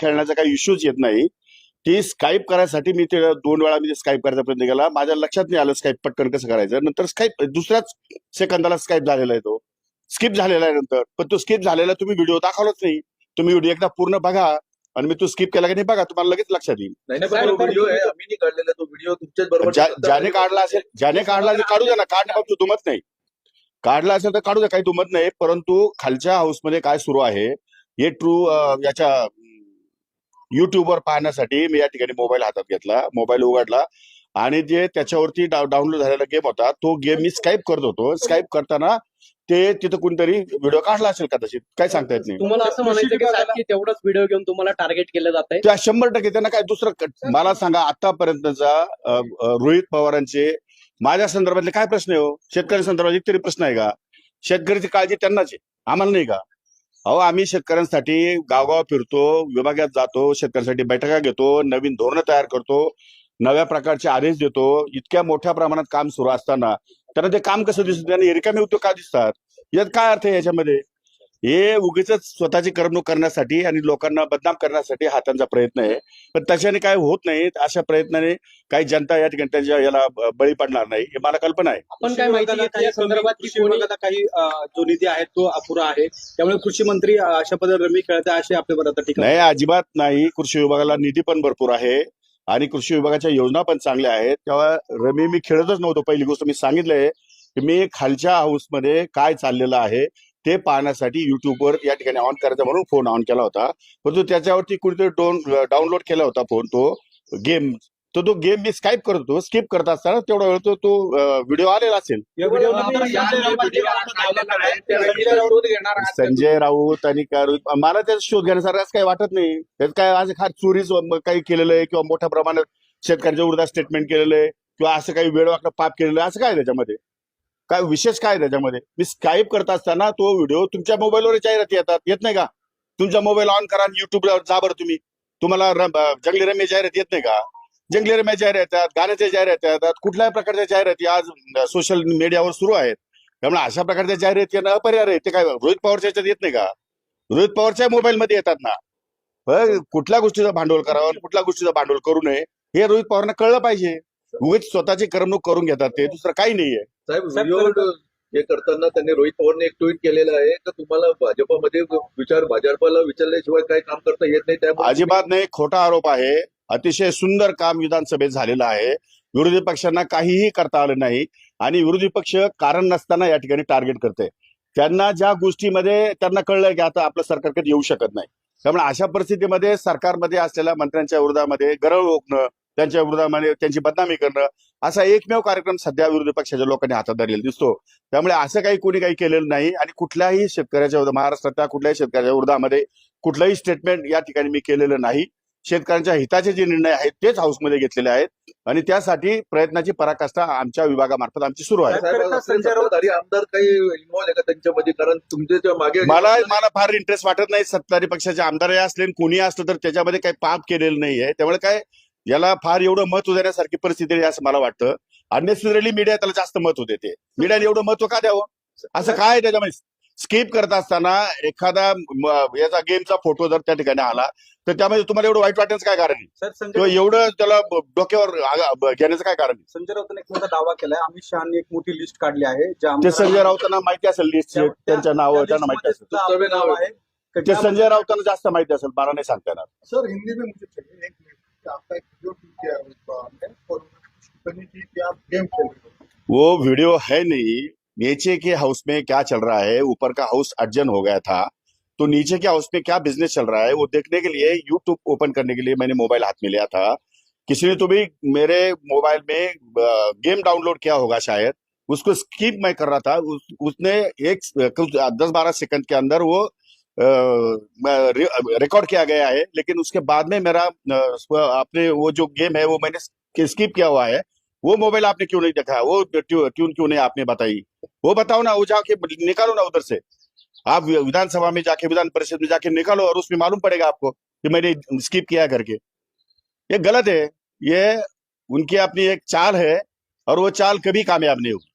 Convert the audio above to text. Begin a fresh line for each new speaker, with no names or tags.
खेळण्याचा काही इश्यूच येत नाही. ती स्काईप करायसाठी मी ते दोन वेळा मी स्काईप करायचा प्रयत्न केला. माझ्या लक्षात नाही आलं स्काईप पटकन कसं करायचं. नंतर स्काईप दुसऱ्याच सेकंदाला स्काईप झालेला आहे तो. स्किप झालेला आहे नंतर. पण तो स्किप झालेला तुम्ही व्हिडिओ दाखवलाच नाही. तुम्ही व्हिडिओ एकदा पूर्ण बघा आणि मी तो स्किप केला की नाही बघा तुम्हाला लगेच लक्षात येईल. ज्याने काढला असेल ज्याने काढला असेल काढू द्या ना. काढण्या बाबतीत दुमत नाही. काढला असेल तर काढू द्या काही दुमत नाही. परंतु खालच्या हाऊसमध्ये काय सुरू आहे? हे ट्रू याच्या युट्यूबवर पाहण्यासाठी मी या ठिकाणी मोबाईल हातात घेतला मोबाईल उघडला आणि जे त्याच्यावरती डाउनलोड झालेला गेम होता तो गेम मी स्काईप करत होतो. स्काईप करताना ते तिथं कोणतरी व्हिडिओ काढला असेल कदाचित. काय सांगता येत नाही.
तुम्हाला असं म्हणायचं की तेवढाच व्हिडिओ घेऊन तुम्हाला टार्गेट केलं जात आहे
त्या शंभर टक्के त्यांना काय दुसरं क- मला सांगा आतापर्यंतचा रोहित पवारांचे माझ्या संदर्भातले काय प्रश्न आहे हो? शेतकरी संदर्भात एक तरी प्रश्न आहे का? शेतकऱ्याची काळजी त्यांनाच आहे. आम्हाला नाही का? अहो आम्ही शेतकऱ्यांसाठी गावगाव फिरतो विभागात जातो शेतकऱ्यांसाठी बैठका घेतो नवीन धोरणं तयार करतो नव्या प्रकारचे आदेश देतो इतक्या मोठ्या प्रमाणात काम सुरू असताना त्यांना ते काम कसं दिसतं? त्यांना रिकामी उद्योग का दिसतात? यात काय अर्थ आहे याच्यामध्ये? हे उगीच स्वतःची करमणूक करण्यासाठी आणि लोकांना बदनाम करण्यासाठी हा त्यांचा प्रयत्न आहे. पण त्याच्याने काय होत नाही अशा प्रयत्नाने काही जनता या ठिकाणी त्यांच्या याला बळी पडणार नाही हे मला कल्पना आहे.
आपण काय माहिती संदर्भात
काही जो निधी आहे तो अपुरा आहे. त्यामुळे कृषी मंत्री अशा पद्धतीने रमी खेळत आहे असे टीका
नाही अजिबात नाही. कृषी विभागाला निधी पण भरपूर आहे आणि कृषी विभागाच्या योजना पण चांगल्या आहेत. तेव्हा रमी मी खेळतच नव्हतो. पहिली गोष्ट मी सांगितलंय की मी खालच्या हाऊसमध्ये काय चाललेलं आहे ते पाहण्यासाठी युट्यूबवर या ठिकाणी ऑन करायचा म्हणून फोन ऑन केला होता. परंतु त्याच्यावरती कुणीतरी डोन डाउनलोड केला होता फोन तो गेम तो तो गेम मी स्काईप करत होतो. स्किप करत असताना तेवढा वेळ तो तो व्हिडिओ आलेला असेल. संजय राऊत आणि मला त्याचा शोध घेण्यासारखं असं काही वाटत नाही. त्यात काय आज खात चोरीच काही केलेलं आहे किंवा मोठ्या प्रमाणात शेतकऱ्याच्या विरोधात स्टेटमेंट केलेलं आहे किंवा असं काही वेळ वाकडं पाप केलेलं आहे असं काय त्याच्यामध्ये? काय विशेष काय त्याच्यामध्ये? मी स्काईप करत असताना तो व्हिडिओ तुमच्या मोबाईलवर जाहिराती येतात. येत नाही का? तुमचा मोबाईल ऑन करा युट्यूबला जा बरं तुम्ही. तुम्हाला जंगली रम्य जाहिरात येत नाही का? जंगली रम्य जाहिरात येतात गाण्याच्या जाहिराती येतात कुठल्याही प्रकारच्या जाहिराती आज सोशल मीडियावर सुरू आहेत. त्यामुळे अशा प्रकारच्या जाहिराती येणं अपरिहार आहे. ते काय रोहित पवारच्या याच्यात येत नाही का? रोहित पवारच्या मोबाईलमध्ये येतात ना. कुठल्या गोष्टीचं भांडवल करावं आणि कुठल्या गोष्टीचं भांडवल करू नये हे रोहित पवारांना कळलं पाहिजे. उगीच स्वतःची करमणूक करून घेतात ते. दुसरं काही नाहीये.
साहेब व्हिडिओ हे करताना त्यांनी रोहित पवारने एक ट्विट केलेलं आहे की तुम्हाला भाजपमध्ये विचार भाजपला विचारल्याशिवाय काही काम करता येत नाही त्यामुळे
अजिबात नाही खोटा आरोप आहे. अतिशय सुंदर काम विधानसभेत झालेलं आहे. विरोधी पक्षांना काहीही करता आलं नाही आणि विरोधी पक्ष कारण नसताना या ठिकाणी टार्गेट करते त्यांना ज्या गोष्टीमध्ये त्यांना कळलं की आता आपलं सरकार कधी येऊ शकत नाही. त्यामुळे अशा परिस्थितीमध्ये सरकारमध्ये असलेल्या मंत्र्यांच्या विरोधामध्ये गरळ ओकणं त्यांच्या विरोधामध्ये त्यांची बदनामी करणं असा एकमेव कार्यक्रम सध्या विरोधी पक्षाच्या लोकांनी हातात धरलेला दिसतो. त्यामुळे असं काही कोणी काही केलेलं नाही आणि कुठल्याही शेतकऱ्याच्या विरोधात महाराष्ट्रातल्या कुठल्याही शेतकऱ्याच्या विरोधामध्ये कुठलंही स्टेटमेंट या ठिकाणी मी केलेलं नाही. शेतकऱ्यांच्या हिताचे जे निर्णय आहेत तेच हाऊसमध्ये घेतलेले आहेत आणि त्यासाठी प्रयत्नाची पराकाष्ठा आमच्या विभागामार्फत आमची सुरू आहे.
आमदार काही आहे कारण मागे
मला मला फार इंटरेस्ट वाटत नाही सत्ताधारी पक्षाचे आमदार असले आणि कोणी असलं तर त्याच्यामध्ये काही पाप केलेलं नाहीये. त्यामुळे काय याला फार एवढं महत्त्व देण्यासारखी परिस्थिती आहे असं मला वाटतं. अननेसेसरली मीडिया त्याला जास्त महत्त्व देते. मीडियाने एवढं महत्त्व का द्यावं? असं काय आहे त्याच्यामध्ये? स्किप करत असताना एखादा याचा गेमचा फोटो जर त्या ठिकाणी आला तर त्यामध्ये तुम्हाला एवढं वाईट वाटण्याचं काय कारण किंवा एवढं त्याला डोक्यावर घेण्याचं काय कारण आहे?
संजय राऊतांनी एक मोठा दावा केलाय. अमित शहानी एक मोठी लिस्ट काढली आहे ज्या
ते संजय राऊतांना माहिती असेल लिस्ट
त्या-
त्यांच्या नावं
त्या
त्यांना माहिती असेल.
नाव
आहे. की
ते
ज्या-
संजय राऊतांना जास्त माहिती असेल मला नाही सांगता येणार.
सर हिंदी
वो वीडियो है नहीं। नीचे के हाउस में क्या चल रहा है? ऊपर का हाउस अर्जन हो गया था। तो नीचे के हाउस में क्या बिज़नेस चल रहा है? वो देखने के लिए यूट्यूब ओपन करने के लिए मैंने मोबाइल हाथ में लिया था। किसी ने तो भी मेरे मोबाइल में गेम डाउनलोड किया होगा शायद। उसको स्किप मैं कर रहा था। उस, उसने एक दस बारह सेकंड के अंदर वो रिकॉर्ड किया गया है, लेकिन उसके बाद में मेरा अपने वो जो गेम है, वो मैंने स्किप किया हुआ है। वो मोबाइल आपने क्यों नहीं देखा? वो ट्यू- ट्यून क्यों नहीं आपने बताई? वो बताओ ना, वो जाके निकालो ना उधर से। आप विधानसभा में जाके, विधान परिषद में जाके निकालो और उसमें मालूम पड़ेगा आपको कि मैंने स्किप किया करके। ये गलत है। ये उनकी अपनी एक चाल है और वो चाल कभी कामयाब नहीं होगी।